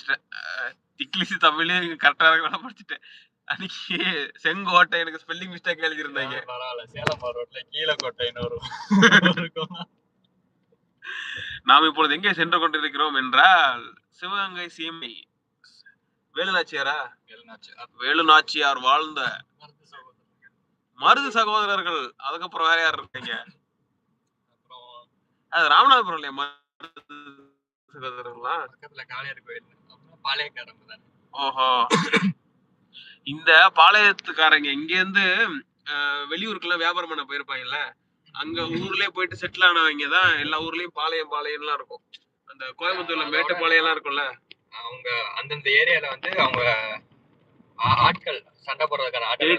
படிச்சுட்டேன். இங்கிலீஷ் தமிழ் கரெக்டா இருக்கலாம் படிச்சுட்டேன். அன்னைக்கு செங்கோட்டை எனக்கு ஸ்பெல்லிங் மிஸ்டேக் எழுதியிருந்தாங்க. பரவாயில்ல சேலம் ரோட்ல கீழக்கோட்டைன்னு இருக்கும். நாம் இப்பொழுது எங்கே சென்று கொண்டிருக்கிறோம் என்றால் சிவகங்கை சீமை வேலுநாச்சியாரா? வெளிநாச்சு வேலு நாச்சியார் வாழ்ந்த சகோதரர்கள் மருது சகோதரர்கள். அதுக்கப்புறம் வேற யார் இருக்கீங்க? அப்புறம் அது ராமநாதபுரம் இல்லையா? மருது சகோதரர்கள்லாம்? பக்கத்துல காளையார் கோயில் பாளையக்காரங்க தானே. ஓஹோ. இந்த பாளையத்துக்காரங்க இங்க இருந்து அஹ், வெளியூருக்கெல்லாம் வியாபாரம் பண்ண போயிருப்பாங்கல்ல? அங்க ஊர்லயே போயிட்டு செட்டில் ஆனவங்க தான் எல்லா ஊர்லயும் பாளையம் பாளையம்லாம் இருக்கும். அந்த கோயம்புத்தூர்ல மேட்டுப்பாளையம் எல்லாம் இருக்கும்ல? அவங்க அந்தந்த ஏரியால வந்து அவங்க ஆட்கள் சண்டை போடுறதுக்கான ஆட்கள்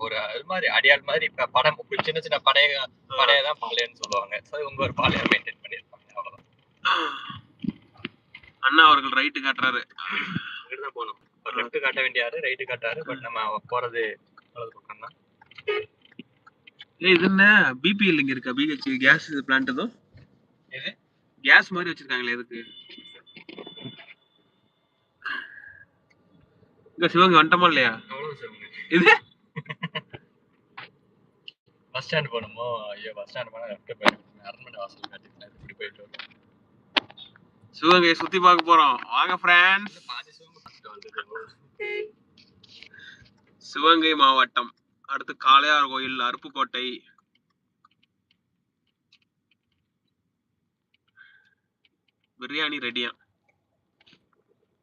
ஒரு இது மாதிரி அடியாள் மாதிரி இப்ப படம் சின்ன சின்ன படைய படைய தான் பாளையம்னு சொல்லுவாங்க. சோ இவங்க ஒரு பாளையம் மெயின்டைன் பண்ணிருப்பாங்க அவ்வளவுதான். அண்ணா அவர்கள் ரைட்டு காட்டுறாரு. இங்கிட்டு போகணும். லெஃப்ட் காட்ட வேண்டியாரு ரைட்டு காட்டாரு பட் நம்ம போறது வலது பக்கம் தான் ஏய் இது என்ன? பிபிஎல் இங்க இருக்கா? பிஹெச் கேஸ் பிளான்ட் எது? கேஸ் மாதிரி வச்சிருக்காங்களே எதுக்கு? இங்க சிவகங்கை வந்துட்டோமா இல்லையா? இது? பஸ் ஸ்டாண்ட் போகணுமோ? ஐயோ பஸ் ஸ்டாண்ட் போனா லெஃப்ட் போயிடும். அரண்மனை வாசல் காட்டிட்டு இப்படி போயிட்டு வரும் சிவகங்கையை சுத்தி பார்க்க போறோம். வாங்க ஃப்ரெண்ட்ஸ் சிவகங்கை மாவட்டம் அடுத்து காளையார் கோயில் அருப்புக்கோட்டை. பிரியாணி ரெடியா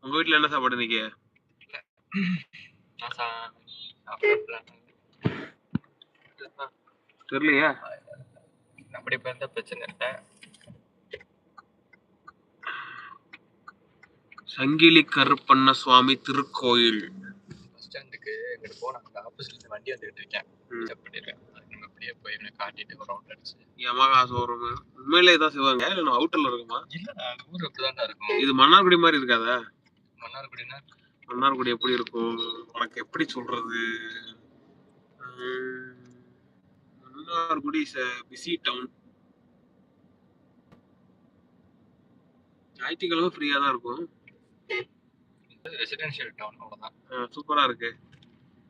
உங்க வீட்ல என்ன சாப்பாடு இன்னைக்கு. தெரியலையா. அப்படி பிரச்சனை இல்லை. சங்கிலி கருப்பண்ண சுவாமி திருக்கோயில் பஸ் ஸ்டாண்டுக்கு இங்கிட்டு போனா அந்த ஆப்போசிட்ல இருந்து வண்டி வந்துகிட்டு இருக்கேன். பிக்கப் நம்ம அப்படியே போய் இவனை காட்டிட்டு ஒரு ரவுண்ட் அடிச்சு. யமகா ஷோரூம் உண்மையிலே தான் சிவகங்கை. இல்ல அவுட்டர்ல இருக்குமா? இல்ல அது ஊர் அப்படிதான்டா இருக்கும். இது மன்னார்குடி மாதிரி இருக்காதா? மன்னார்குடினா? மன்னார்குடி எப்படி இருக்கும்? உனக்கு எப்படி சொல்றது? மன்னார்குடி பிஸி டவுன் ஞாயிற்றுக்கிழமை ஃப்ரீயா தான் இருக்கும். ரெசிடென்ஷியல் டவுன் அவ்வளவுதான். சூப்பரா இருக்கு.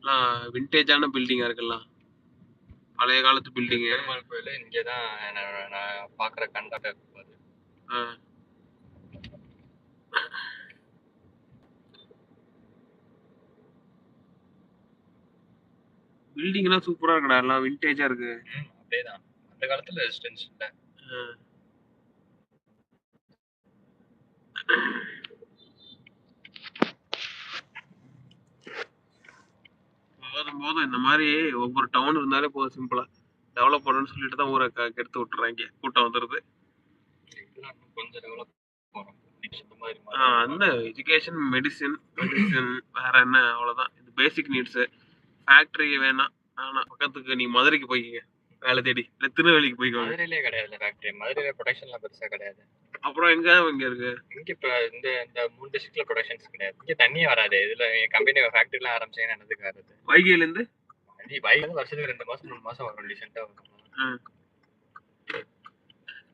எல்லாம் விண்டேஜான பில்டிங்கா இருக்குல்லாம் பழைய காலத்து பில்டிங்கு பெருமாள் கோயில் இங்கே தான் நான் பார்க்குற கண்டாட்ட இருப்பாரு பில்டிங்லாம் சூப்பரா இருக்குடா எல்லாம் விண்டேஜா இருக்கு. அப்படியே தான் அந்த காலத்துல ரெசிடென்ஷியல் போதும். இந்த மாதிரி ஒவ்வொரு டவுன் இருந்தாலே போதும் சிம்பிளா டெவலப் பண்ணணும்னு சொல்லிட்டு தான் ஊரை கெடுத்து விட்டுறாங்க. கூட்டம் ஆஹ் அந்த எஜுகேஷன் மெடிசின் மெடிசின் வேற என்ன? அவ்வளவுதான். இது பேசிக் நீட்ஸ் ஃபேக்டரி வேணாம். ஆனா பக்கத்துக்கு நீ மதுரைக்கு போய்க்கங்க. வேலை தேடி. இல்ல திருநெல்வேலிக்கு போய்க்கோங்க மதுரையிலே கிடையாது ஃபேக்டரி மதுரையில ப்ரொடக்ஷன்லாம் பெருசா கிடையாது. அப்புறம் எங்க? இங்க இருக்கு? இங்க இப்ப இந்த இந்த மூணு டிஸ்ட்ரிக்ட்ல ப்ரொடக்ஷன்ஸ் கிடையாது. இங்க தண்ணியே வராது. இதுல கம்பெனி ஃபேக்டரிலாம் ஆரம்பிச்சீங்கன்னா என்னதுக்கு வருது வைகையில இருந்து? வந்து வருஷத்துக்கு ரெண்டு மாசம் மூணு மாசம் வரும் ரீசெண்டா வரும்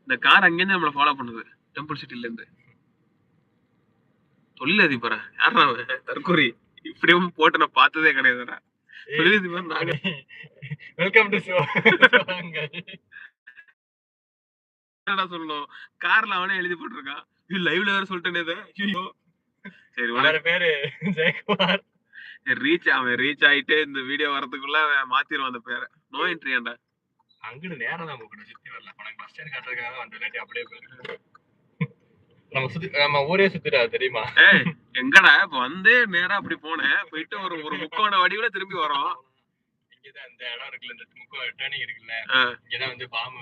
இந்த கார் அங்கேருந்து நம்மளை ஃபாலோ பண்ணுது. டெம்பிள் சிட்டில இருந்து. தொழிலதிபரா? யாரா அவன்? தற்கொலை. இப்படியும் போட்டு நான் பார்த்ததே கிடையாதுடா. வெல்கம் டு சிவகங்கை என்னடா சொல்லணும்? கார்ல அவனே எழுதி போட்டிருக்கான். இது லைவ்ல வேற சொல்லிட்டேனே. ஐயோ. சரி வேற பேரு ஜெயக்குமார். ரீச் அவன் ரீச் ஆயிட்டு இந்த வீடியோ வரதுக்குள்ள மாத்திருவான் அந்த பேரை. நோ என்ட்ரி ஏன்டா? அங்கிட்டு நேரம் தான் சுத்தி வரல. உனக்கு ஸ்டாண்ட் காட்டுறதுக்காக வந்து அப்படியே போயிரு நம்ம சுத்தி நம்ம ஊரே சுத்திடாது தெரியுமா? எங்கடா? இப்ப வந்து நேரா அப்படி போனேன் போயிட்டு ஒரு ஒரு முக்கோண வடிவுல திரும்பி வரோம். இங்கதான் இந்த இடம் இருக்குல்ல இந்த முக்கோ டேர்னிங் இருக்குல்ல. இங்கதான் வந்து பாம்பு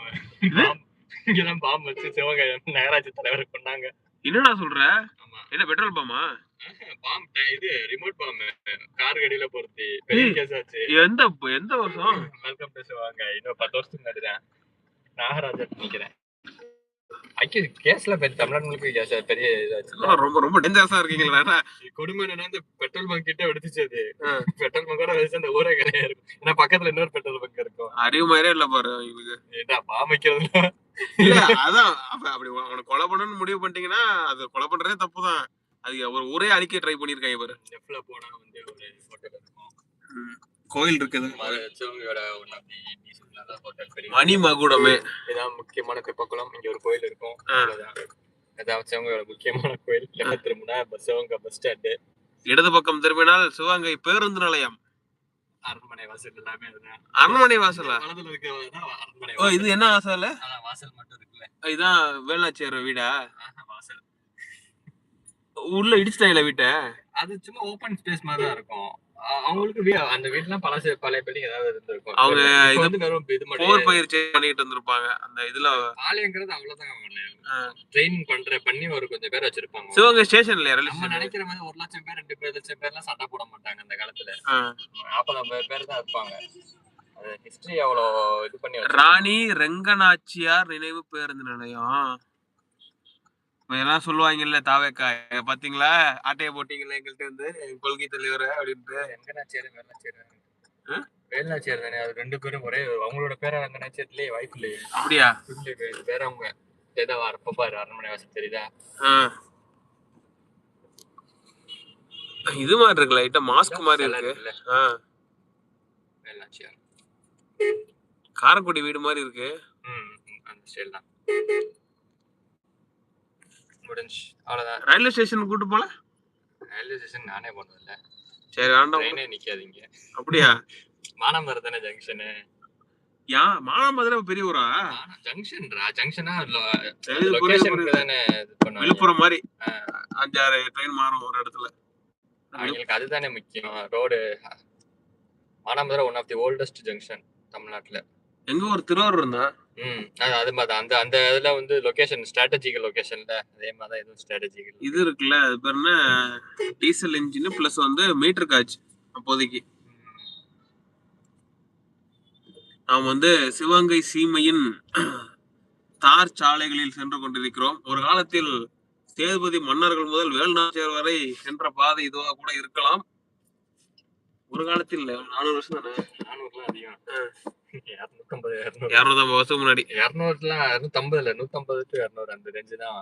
இங்கதான் பாம்பு வச்சு சிவகங்கை நகராட்சி தலைவர் கொண்டாங்க. என்னடா சொல்ற? என்ன பெட்ரோல் பாமா? பாம்பு இது ரிமோட் பாம்பு. கார் கடியில பொருத்தி பெரிய. கேஸ் ஆச்சு. எந்த எந்த வருஷம்? Welcome to Sivaganga. இன்னும் பத்து வருஷத்துக்கு முன்னாடி நாகராஜன் நினைக்கிறேன். ஐக்கிய கேஸ்ல பெரிய தமிழ்நாடு முழுக்க கேஸ் பெரிய ரொம்ப ரொம்ப டேஞ்சரஸா இருக்கீங்களா என்ன? கொடுமை என்னன்னா இந்த பெட்ரோல் பங்க் கிட்ட வெடிச்சிச்சு அது. பெட்ரோல் பங்கோட வெடிச்சு அந்த ஊரே கிடையாது ஏன்னா பக்கத்துல இன்னொரு பெட்ரோல் பங்க் இருக்கும். அறிவு மாதிரியே இல்ல பாரு இவங்களுக்கு. ஏன்னா பாமைக்கிறதுல இல்ல அதான். அப்ப அப்படி அவனை கொலை பண்ணணும்னு முடிவு பண்ணிட்டீங்கன்னா அது கொலை பண்றதே தப்புதான் அது ஒரு ஊரே அழிக்க ட்ரை பண்ணிருக்காங்க பாரு நெஃப்ல போனா வந்து ஒரு ஹோட்டல் இருக்கும். கோயில் இருக்குது. சிவங்கியோட ஒன் ஆஃப் தி நல்ல ஹோட்டல் பெரிய மணி மகுடமே இதான் முக்கியமான தெப்பக்குளம் இங்க ஒரு கோயில் இருக்கும். அதான் சிவங்கியோட முக்கியமான கோயில். திரும்பினா பஸ் சிவங்க பஸ் ஸ்டாண்டு. இடது பக்கம் திரும்பினால் சிவகங்கை பேருந்து நிலையம். அரண்மனை வாசல் எல்லாமே அரண்மனை வாசலா? ஓ இது என்ன வாசல்? வாசல். மட்டும் இருக்குல்ல. இதான் வேலாச்சேர் வீடா? வாசல். உள்ள இடிச்சிட்டாங்களா வீட்டை? அது சும்மா ஓபன் ஸ்பேஸ் மாதிரி தான் இருக்கும். அவங்களுக்கு அந்த வீட்லாம் பழசு பழைய பில்டிங் ஏதாவது இருந்திருக்கும். அவங்க இது வெறும் இது போர் பயிற்சி பண்ணிட்டு இருந்திருப்பாங்க. அந்த இதுல பாளையங்கிறது அவ்வளவுதான். ட்ரெயின் பண்ற பண்ணி ஒரு கொஞ்சம் பேர் வச்சிருப்பாங்க. சிவகங்கை ஸ்டேஷன்ல நம்ம நினைக்கிற மாதிரி ஒரு லட்சம் பேர் ரெண்டு பேர் லட்சம் பேர்லாம் சண்டை போட மாட்டாங்க அந்த காலத்துல. நாற்பது ஐம்பது பேர் தான் இருப்பாங்க. ஹிஸ்டரி அவ்வளோ இது பண்ணி. ராணி ரெங்கநாச்சியார் நினைவு பேருந்து நிலையம். எல்லாம் சொல்லுவாங்கல்ல தாவேக்கா பாத்தீங்களா? ஆட்டைய போட்டீங்களா எங்கள்கிட்ட இருந்து? கொள்கை தலைவர் அப்படின்ட்டு. வெங்கடாச்சேரி வேலாச்சேரி ஆ? வேலாச்சேரி தானே அது ரெண்டு பேரும் ஒரே அவங்களோட பேரை வெங்கடாச்சேரிலேயே வாய்ப்பு இல்லையே. அப்படியா? வேற அவங்க ஏதோ வரப்ப பாரு அரண்மனை வாசல் தெரியுதா. இது மாதிரி இருக்கு லைட்டா மாஸ்க் மாதிரி இருக்கு. வேலாச்சேரி காரைக்குடி வீடு மாதிரி இருக்கு. ம் ம், அந்த ஸ்டைல் தான். முடிஞ்சு. அவ்வளோதான் ரயில்வே ஸ்டேஷன் கூட்டு போல? ரயில்வே ஸ்டேஷன் நானே போனதில்ல. சரி வேண்டாம் ட்ரெயினே நிக்காதீங்க அப்படியா? மானாமரம் தானே ஜங்ஷனு யா மானாமதுரை பெரிய ஊரா? ஜங்ஷன்ரா ஜங்ஷனா புரியுது. தானே விழுப்புரம் மாதிரி. அஞ்சாறு ட்ரெயின் மாறும் ஒரு இடத்துல. அவங்களுக்கு அதுதானே முக்கியம். Road Manamadurai one of the oldest junction தமிழ்நாட்டுல. எங்க ஒரு திருவாரூர் இருந்தா? ம். அது மாதிரி. அந்த அந்த இதுல வந்து லொகேஷன் ஸ்ட்ராட்டஜிக்கல் லொகேஷன்ல அதே மாதிரி தான் எதுவும் ஸ்ட்ராட்டஜிக்கல் இது இருக்குல்ல அது பேர் என்ன? டீசல் இன்ஜின் பிளஸ் வந்து மீட்டர் காட்ச் அப்போதைக்கு. நாம் வந்து சிவகங்கை சீமையின் தார் சாலைகளில் சென்று கொண்டிருக்கிறோம். ஒரு காலத்தில் சேதுபதி மன்னர்கள் முதல் வேலுநாச்சியார் வரை சென்ற பாதை இதுவாக கூட இருக்கலாம். ஒரு காலத்தில் நானூறு வருஷம் தானே? நானூறுலாம் அதிகம். இரநூத்தம்பது இரநூறு. இரநூத்தம்பது வருஷம் முன்னாடி. இரநூறுலாம் இரநூத்தம்பது இல்ல நூத்தம்பது டு இரநூறு அந்த ரேஞ்சு தான்.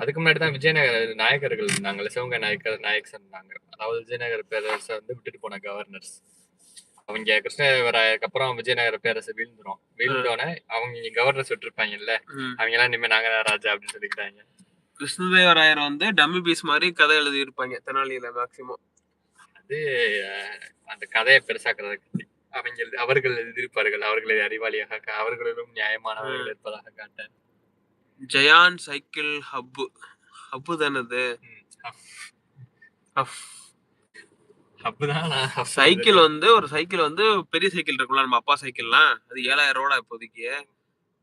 அதுக்கு முன்னாடி தான் விஜயநகர நாயக்கர்கள் இருந்தாங்கல்ல சிவகங்கை நாயக்கர் நாயக்ஸ் இருந்தாங்க. அதாவது விஜயநகர பேரரசை வந்து விட்டுட்டு போன கவர்னர்ஸ் அவங்க கிருஷ்ணதேவராயருக்கு அப்புறம் விஜயநகர பேரரசு வீழ்ந்துரும். வீழ்ந்தோடனே அவங்க கவர்னர்ஸ் விட்டுருப்பாங்கல்ல. அவங்க எல்லாம் இனிமே நாங்க ராஜா அப்படின்னு சொல்லிக்கிறாங்க. கிருஷ்ணதேவராயர் வந்து டம்மி பீஸ் மாதிரி கதை எழுதி இருப்பாங்க தெனாலியில மேக்சிமம் அது அந்த கதையை பெருசாக்குறதுக்கு அவங்க எழுதி- அவர்கள் எழுதியிருப்பார்கள் அவர்களை அறிவாளியாக அவர்களிலும் நியாயமானவர்கள் இருப்பதாக காட்ட. ஜயான் சைக்கிள் ஹப்பு ஹப்பு தானே அது ஹப். அப்படிதான் நான் சைக்கிள் வந்து ஒரு சைக்கிள் வந்து பெரிய சைக்கிள் இருக்கும்ல நம்ம அப்பா சைக்கிள்லாம். அது ஏழாயிரம் ரூபா இப்போதைக்கு.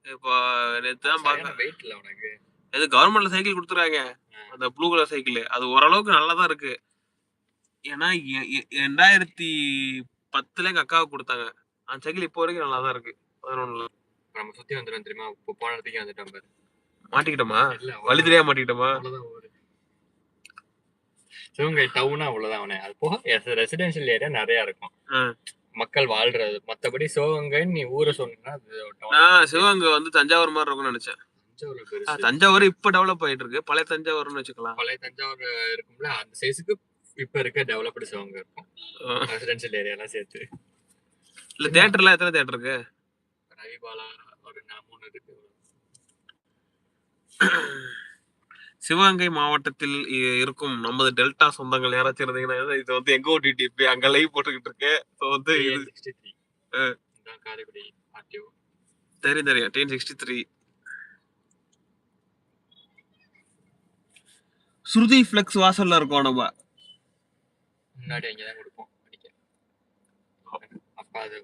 இப்போ நேற்று தான் பார்க்க வெயிட் இல்ல உனக்கு. இது கவர்மெண்ட்ல சைக்கிள் கொடுத்துறாங்க. அந்த ப்ளூ கலர் சைக்கிள். அது ஓரளவுக்கு நல்லா தான் இருக்கு. ஏன்னா ரெண்டாயிரத்தி பத்துல எங்க அக்காவுக்கு கொடுத்தாங்க. அந்த சைக்கிள் இப்போ வரைக்கும் நல்லா தான் இருக்கு. பதினொன்னுல. நம்ம சுத்தி வந்துடும் தெரியுமா? இப்போ போன இடத்துக்கு வந்துட்டோம் பாரு. மாட்டிக்கிட்டோமா? வழி தெரியாம மாட்டிக்கிட்டோமா? சிவகங்கை டவுனா அவ்வளவுதான் அவனே. அது போக ரெசிடென்ஷியல் ஏரியா நிறைய இருக்கும். மக்கள் வாழ்றது. மத்தபடி சிவகங்கைன்னு நீ ஊரை சொன்னா சிவகங்கை வந்து தஞ்சாவூர் மாதிரி இருக்கும்னு நினைச்சேன். தஞ்சாவூர் இப்ப டெவலப் ஆயிட்டு இருக்கு. பழைய தஞ்சாவூர்னு வச்சுக்கலாம். பழைய தஞ்சாவூர் இருக்கும்ல அந்த சைஸுக்கு இப்ப இருக்க டெவலப்டு சிவகங்கை இருக்கும். ஆ. ரெசிடென்ஷியல் ஏரியாலாம் சேர்த்து. இல்ல தியேட்டர்ல எத்தனை தியேட்டர் இருக்கு? ரவிபாலா ஒரு மூணு இருக்கு. சிவகங்கை மாவட்டத்தில் இருக்கும் நமது டெல்டா சொந்தங்கள். யாராச்சும் இருந்தீங்கன்னா இது வந்து எங்க ஓடிடி அங்க லைவ் போட்டுக்கிட்டு இருக்கு. ஸோ வந்து. காரைக்குடி ஆர்டிஓ தெரியும் தெரியும். Ten sixty three Shruti flex வாசல்ல இருக்கோம் நம்ம. முன்னாடி அங்கதான் கொடுப்போம் படிக்க. அப்ப அது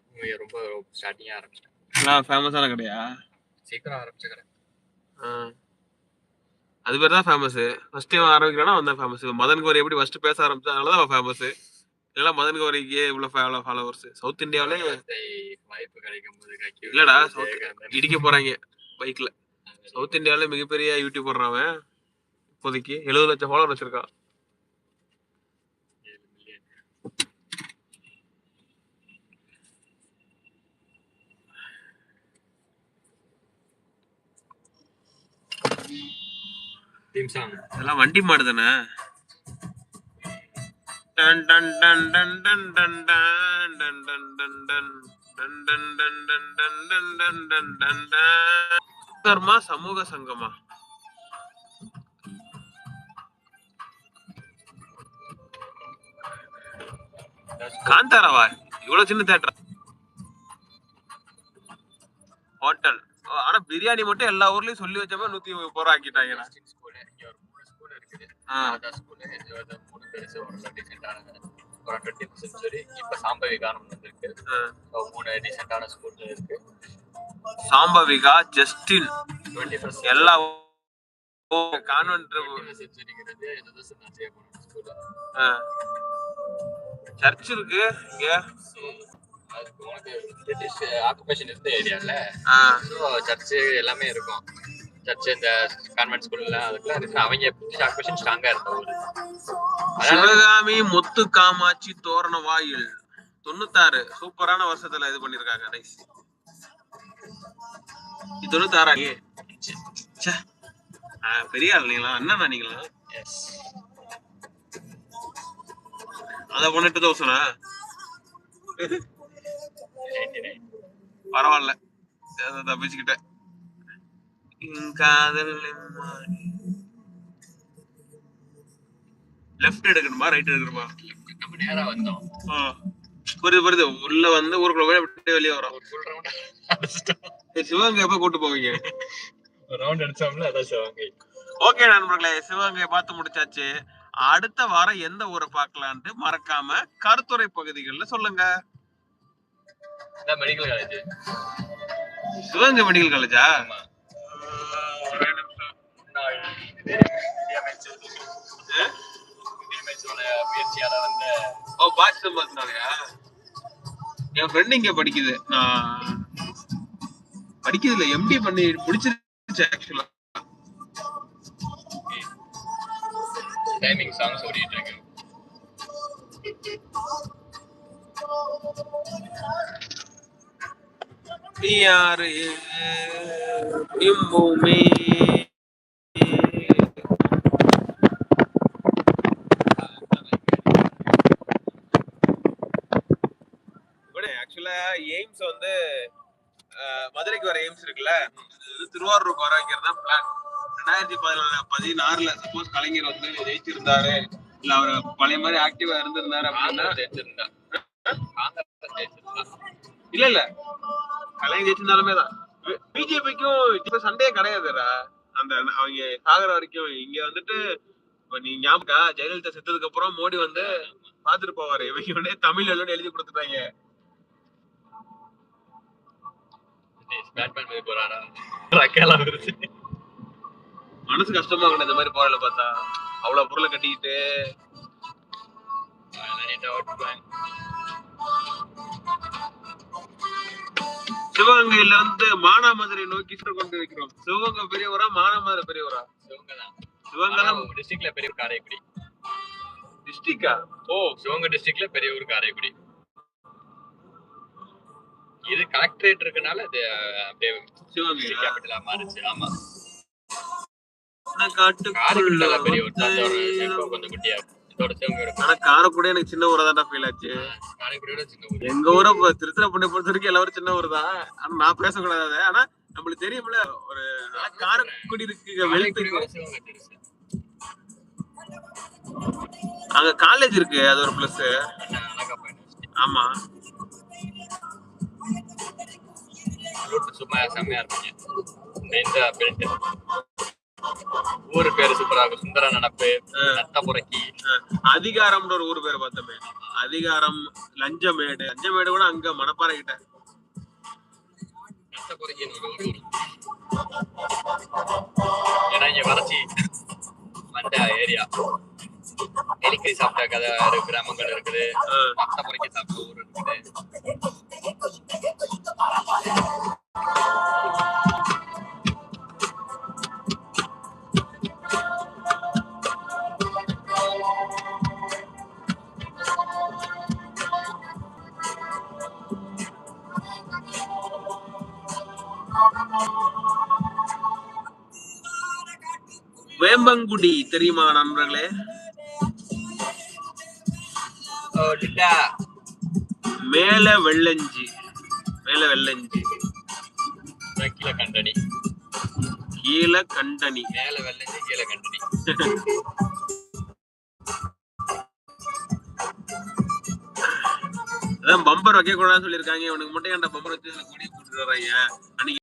ரொம்ப ஸ்டார்டிங்கா ஆரம்பிச்சிட்டேன். ஃபேமஸான கடையா? சீக்கிரம் ஆரம்பிச்ச கடை. ஆ. அது பேர் தான் ஃபேமஸ் ஃபர்ஸ்ட் டைம் ஆரம்பிக்கிறேன்னா அவன் தான் ஃபேமஸ் மதன் கோரி எப்படி ஃபர்ஸ்ட் பேச ஆரம்பிச்சதுனால தான் அவன் ஃபேமஸ் இல்லைன்னா மதன் கோரிக்கு இவ்வளோ ஃபாலோவர்ஸ் சவுத் இந்தியாவிலே வாய்ப்பு கிடைக்கும் போது இல்லடா, விஜயகாந்தன். இடிக்க போறாங்க பைக்ல சவுத் இந்தியாவில மிகப்பெரிய யூடியூபர் அவன். இப்போதைக்கு எழுபது லட்சம் ஃபாலோவர் வச்சிருக்கான். Theme இதெல்லாம் வண்டி மாடு தானே டன் டன் டன் டன் டன் டன் டன் டன் டன் டன் டன் சமூக சங்கமா காந்தாராவா இவ்வளவு சின்ன தேட்டர் ஹோட்டல் ஆனா பிரியாணி மட்டும் எல்லா ஊர்லயும் சொல்லி வச்ச மாதிரி நூத்தி முப்பது ரூபா ஆக்கிட்டாங்க அதான் ஸ்கூல்ல மூணு பெருசு ஒரு டுவெண்ட்டி பர்சன்ட் சரி இப்போ சாம்ப விகாரம் வந்துருக்கு மூணு டீசெண்டான ஸ்கூல்ல இருக்கு. சாம்பவிகா ஜஸ்டின் டுவெண்ட்டி ஃபர்ஸ்ட் எல்லா கான்வென்ட் சர்ச் இருக்கு இங்க. உனக்கு பிரிட்டிஷ் ஆக்குபேஷன் இருந்த ஏரியால சர்ச்சு எல்லாமே இருக்கும். சர்ச் இந்த கான்வென்ட் ஸ்கூல்ல அதுக்கெல்லாம் இருக்கு. அவங்க ஆக்குபேஷன் ஸ்ட்ராங்கா இருந்த ஊரு அதனால சிவகாமி முத்து காமாட்சி தோரண வாயில். தொண்ணூத்தாறு. சூப்பரான வருஷத்துல இது பண்ணிருக்காங்க நைஸ் தொண்ணூத்தாறா? பெரிய ஆள் நீங்களா அண்ணா நீங்களா எஸ் அத தோசனா எயிட்டி நைன். பரவாயில்ல. தப்பிச்சுக்கிட்டேன். என் காதல். லெஃப்ட் எடுக்கணுமா? ரைட் எடுக்கணுமா? நம்ம நேரா வந்தோம். புரியுது புரியுது. உள்ள வந்து ஊருக்குள்ள போய் அப்படியே வெளியே வரோம். சிவகங்கை எப்ப கூட்டு போவீங்க? ரவுண்ட் அடிச்சோம்ல அதான் சிவகங்கை ஓகே நண்பர்களே. சிவகங்கை பார்த்து முடிச்சாச்சு. அடுத்த வாரம் எந்த ஊரை பார்க்கலான்ட்டு மறக்காம கருத்துரை பகுதிகள்ல சொல்லுங்க. மெடிக்கல் காலேஜ் சிவகங்கை மெடிக்கல் காலேஜா முன்னாள் இது நிதியமைச்சர் நிதியமைச்சரோட முயற்சியால வந்த ஓ பாட்சி சம்பாத்தினாலயா என் ஃப்ரெண்ட் இங்க படிக்குது. நான் படிக்குது இல்ல எம்டி பண்ணி முடிச்சிருச்சு ஆக்சுவலா டைமிங் சாங்ஸ் ஓடிட்டு இருக்கு. இம்பூமி ஆக்சுவலா எய்ம்ஸ் வந்து மதுரைக்கு வர எய்ம்ஸ் இருக்குல்ல? திருவாரூருக்கு வர வைக்கிறது தான் பிளான் ரெண்டாயிரத்தி பதினாலு பதினாறுல சப்போஸ் கலைஞர் வந்து ஜெயிச்சிருந்தாரு இல்ல அவர் பழைய மாதிரி ஆக்டிவா இருந்திருந்தாரு அப்படின்னா இல்ல இல்ல. கலைஞர் ஜெயிச்சிருந்தாலுமே தான். பிஜேபிக்கும் இப்ப சண்டையே கிடையாதுடா. அந்த அவங்க சாகர வரைக்கும் இங்க வந்துட்டு இப்ப நீ ஞாபகம் ஜெயலலிதா செத்ததுக்கு அப்புறம் மோடி வந்து பாத்துட்டு போவாரு. இவங்க உடனே தமிழ் எல்லாம் எழுதி கொடுத்துட்டாங்க. மனசு கஷ்டமா இருக்கணும் இந்த மாதிரி போறல பார்த்தா. அவ்வளவு பொருளை கட்டிக்கிட்டு. சிவகங்கையில இருந்து மானாமதுரை நோக்கி கொண்டு வைக்கிறோம் சிவகங்கை பெரியவரா மானாமதுரை பெரியவரா? சிவகங்கை டிஸ்ட்ரிக்ட்ல பெரிய காரைக்குடி டிஸ்ட்ரிக்டா ஓ சிவகங்கை டிஸ்ட்ரிக்ட்ல பெரிய ஊர் காரைக்குடி இது கலெக்டரேட் இருக்கனால அது அப்படியே சிவகங்கை கேபிட்டலா மாறுச்சு. ஆமா. காரைக்குடில பெரிய இப்போ கொஞ்சம் குட்டியா. இதோட சிவகங்கை காரைக்குடி எனக்கு சின்ன ஊரா தான் ஃபீல் ஆச்சு. எங்க ஊரை திருச்சிராப்பள்ளி பொறுத்த வரைக்கும் எல்லாரும் சின்ன ஊர் தான். ஆனா நான் பேசக்கூடாது. ஆனா நம்மளுக்கு தெரியும்ல ஒரு காரைக்குடி இருக்கு வெளுத்து அங்க காலேஜ் இருக்கு அது ஒரு பிளஸ் ஆமா. சும்மா செம்மையா இருப்பீங்க. இந்த இந்த பெல்ட் ஊரு பேரு சூப்பரா இருக்கும். சுந்தர நடப்பு நத்த புறக்கி அதிகாரம்ன்ற ஒரு ஊர் பேர் பார்த்தோமே. அதிகாரம் லஞ்சமேடு. லஞ்சமேடு கூட அங்க மணப்பாறை கிட்ட. ஏன்னா இங்க வறட்சி. வந்த ஏரியா. எலிக்கறி சாப்பிட்ட கதை கிராமங்கள் இருக்குது. புறக்கி சாப்பிட்ட ஊர் இருக்குது. வேம்பங்குடி தெரியுமா நண்பர்களே? மேல வெள்ளஞ்சி. மேல வெள்ளஞ்சி. கீழே கண்டனி. கீழே கண்டனி. மேல வெள்ளஞ்சி கீழே கண்டனி. அதான் பம்பர் வைக்க கூடாதுன்னு சொல்லிருக்காங்க இவனுக்கு மட்டும் ஏன்டா பம்பர் வச்சு இதுல கொடி போட்டுட்டு வர்றாங்க அன்னைக்கு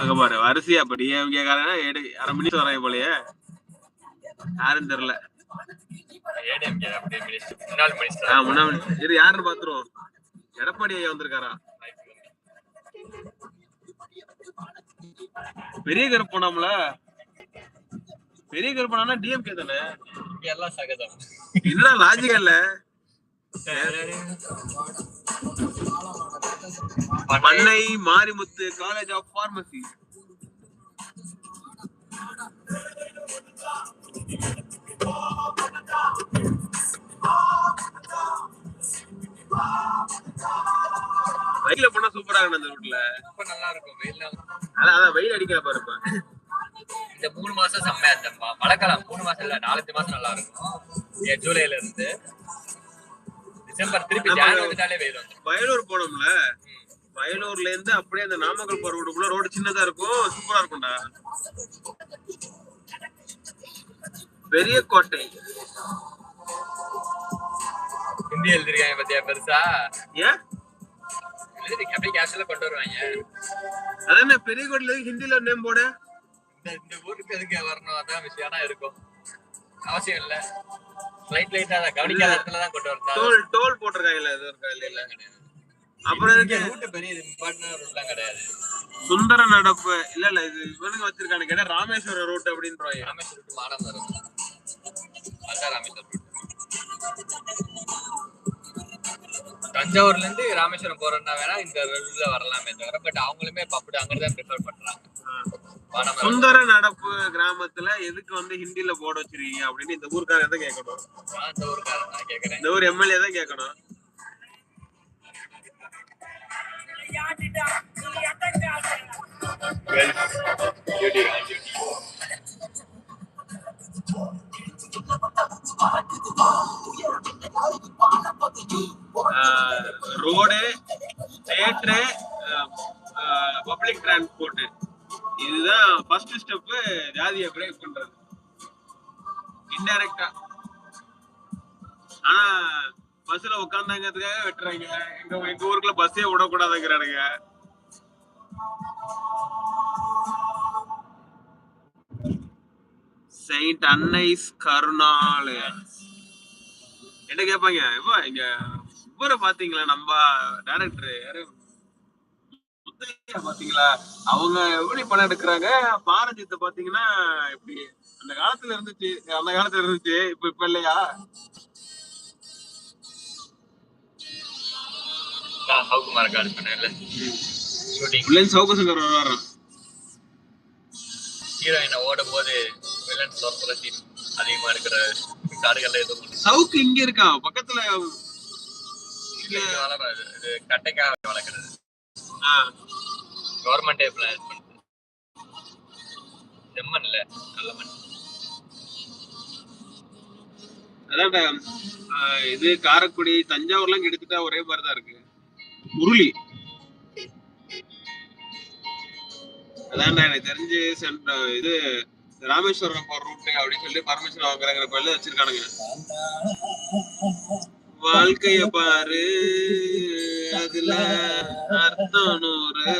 அங்க பாரு வரிசையா அப்படி கேக்காரன் எடு அரை மணி வராங்க போலயே? யாரும் தெரியல. இது யாருன்னு பாத்துருவோம். எடப்பாடி ஐயா வந்திருக்காரா? பெரிய கருப்பு போனாம்ல. பெரிய கருப்பு போனா டிஎம்கே தானே? எல்லாம் சகஜம். இதுதான் லாஜிக்கா இல்ல? பண்ணை மாரிமுத்து காலேஜ் ஆஃப் பார்மசி வெயில போனா சூப்பரா இருக்கு அந்த ரூட்ல ரொம்ப நல்லா இருக்கும் வெயில் அதான் அதான் வெயில் அடிக்கிற பாரு இப்ப இந்த மூணு மாசம் செம்மையா இருந்தப்பா மழைக்காலம் மூணு மாசம் இல்ல நாலஞ்சு மாசம் நல்லா இருக்கும். ஜூலைல இருந்து. டிசம்பர் திருப்பி ஜான் வந்துட்டாலே வெயில் வந்துடும் வயலூர் போனோம்ல வயலூர்ல இருந்து அப்படியே அந்த நாமக்கல் போற ரோடுக்குள்ள ரோடு சின்னதா இருக்கும் சூப்பரா இருக்கும்டா. பெரிய கோட்டை ஹிந்தி எழுதிருக்காங்க பத்தியா பெருசா? ஏன்? எழுதி அப்படியே கேஷுவலா கொண்டு வருவாங்க. அது என்ன பெரிய கோட்டையில ஹிந்தில நேம் போட? இந்த ஊருக்கு எதுக்கு வரணும்? அதான் விஷயம் இருக்கும். அவசியம் இல்ல. லைட்டா கவனிக்காத இடத்துல தான் கொண்டு வரதா டோல் டோல் போட்டிருக்காங்கல்ல இது இருக்கா இல்ல இல்ல அப்புறம் இருக்கு ரூட் பெரிய இம்பார்ட்டன்ட் ரூட்லாம் கிடையாது. சுந்தர நடப்பு. இல்ல இல்ல இது இவனுங்க வச்சிருக்கானு கேட்டா ராமேஸ்வரம் ரூட் அப்படின்றாங்க. ராமேஸ்வரம் ரூட் மாடம் வரும் அதான் ரூட் தஞ்சாவூர்ல இருந்து ராமேஸ்வரம் போறோம்னா வேணா இந்த ரூட்ல வரலாமே தவிர பட் அவங்களுமே இப்ப அப்படி அங்கதான் ப்ரிஃபர் பண்றாங்க. சுந்தர நடப்பு கிராமத்துல எதுக்கு வந்து ஹிந்தில போட வச்சிருக்கீங்க அப்படின்னு இந்த ஊருக்காரங்க தான் கேட்கணும். இந்த ஊருக்காரன் நான் கேக்குறேன் இந்த ஊர் எம்எல்ஏ தான் கேட்கணும். duty. உட்காந்தாங்கிறதுக்காக எங்க எங்க ஊருக்குள்ள பஸ்ஸே விடக்கூடாதுங்கிறானுங்க. செயின்ட் அன்னைஸ் கருணாலயா என்ன கேட்பாங்க இப்போ இங்க இவரை பாத்தீங்களா நம்ம டேரக்டர் யாரு? பாத்தீங்களா அவங்க எப்படி படம் எடுக்கிறாங்க? பாரஞ்சித்தை பாத்தீங்கன்னா எப்படி அந்த காலத்துல இருந்துச்சு அந்த காலத்துல இருந்துச்சு இப்ப இப்ப இல்லையா? சவுக்குமார் கால் பண்ணல ஷூட்டிங் உள்ளேந்து சவுக்க சங்கர் வர்றாராம் ஹீரோயினை ஓடும் போது வில்லன் சோர்ப்புல சீன் அதிகமா இருக்கிற காடுகள்ல எதுவும் சவுக்கு இங்க இருக்கான் பக்கத்துல இது கட்டைக்காக வளர்க்குறது. கவர்மெண்டே பிளான் பண்ணுது செம்மண் இல்ல நல்ல மண். அதான்டா இது காரைக்குடி தஞ்சாவூர்லாம் கிட்டத்தட்ட ஒரே மாதிரிதான் இருக்கு. முரளி. அதான்டா எனக்கு தெரிஞ்சு சென்ற இது ராமேஸ்வரம் போற ரூட் அப்படின்னு சொல்லி பரமேஸ்வரம் வாங்குறாங்கிற கோயில வச்சிருக்கானுங்க. வாழ்க்கைய பாரு அதுல அர்த்தம் நூறு.